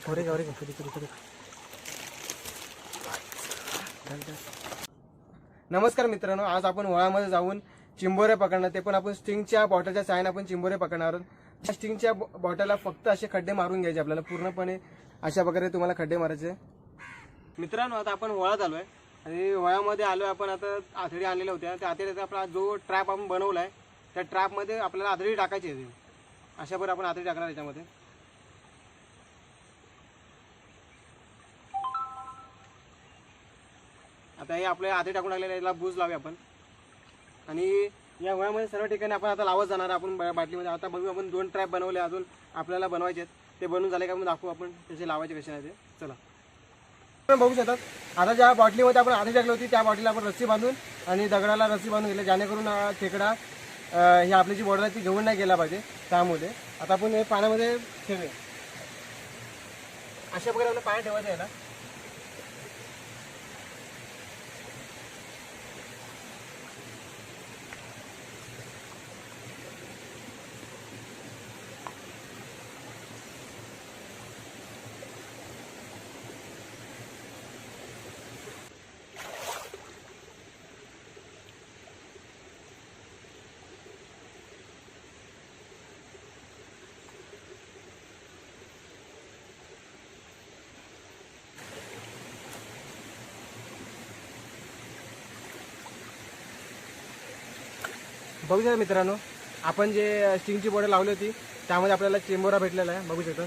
खोरे गावरे नमस्कार मित्रांनो आज आपण वळामध्ये जाऊन चिंबोरे पकडणार ते पण आपण स्टिंगच्या बॉटलच्या साहाय्याने आपण चिंबोरे पकडणार आहोत. त्या स्टिंगच्या बॉटलला फक्त असे खड्डे मारून घ्यायचे आपल्याला पूर्णपणे अशा प्रकारे तुम्हाला खड्डे मारायचे. मित्रांनो आता आपण वळात आलोय. आणि वळामध्ये आलोय आपण आता आथडी आणलेल्या होत्या. त्या आथडीचा आपला जो ट्रॅप आपण बनवला आहे त्या ट्रॅपमध्ये आपल्याला आथडी टाकायची आहे अशा प्रकारे आपण आथडी टाकणार याच्यामध्ये. आता हे आपल्या आधी टाकून टाकलेलं याला बूज लावूया आपण. आणि या वयामध्ये सर्व ठिकाणी आपण आता लावत जाणार आपण बाटलीमध्ये. आता बघू आपण दोन ट्रॅप बनवले अजून आपल्याला बनवायचे आहेत. ते बनवून झाले का मग दाखवू आपण. त्याचे लावायचे कसे नाही ते. चला. आपण बघू शकतात. आता ज्या बॉटलीमध्ये आपण आधी टाकली होती त्या बॉटलीला आपण रस्सी बांधून आणि दगडाला रस्सी बांधून गेले जेणेकरून खेकडा ही आपली जी बॉटल आहे ती घेऊन नाही गेला पाहिजे. त्यामुळे. आता आपण हे पाण्यामध्ये ठेवूया. अशा प्रकारे आपलं पाणी ठेवायचं आहे ना बघू शकता मित्रांनो. आपण जे स्टिंगची बॉटल लावली होती त्यामध्ये आपल्याला चेंबोरा भेटलेला आहे. बघू शकता.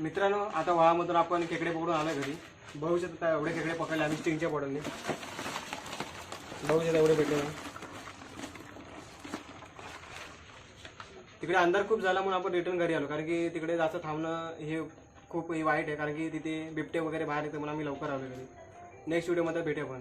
मित्रांनो आता वळामधून आपण खेकडे पकडून आलो घरी. भविष्यात आता एवढे खेकडे पकडले आम्ही स्टिंगच्या बॉटलने भविष्यात एवढे भेटले तिकडे अंधार खूप झाला म्हणून आपण रिटर्न घरी आलो कारण की तिकडे जास्त थांबणं हे खूप वाईट आहे कारण की तिथे बिबटे वगैरे बाहेर येते म्हणून आम्ही लवकर आलो घरी. नेक्स्ट व्हिडिओमध्ये भेटे आपण.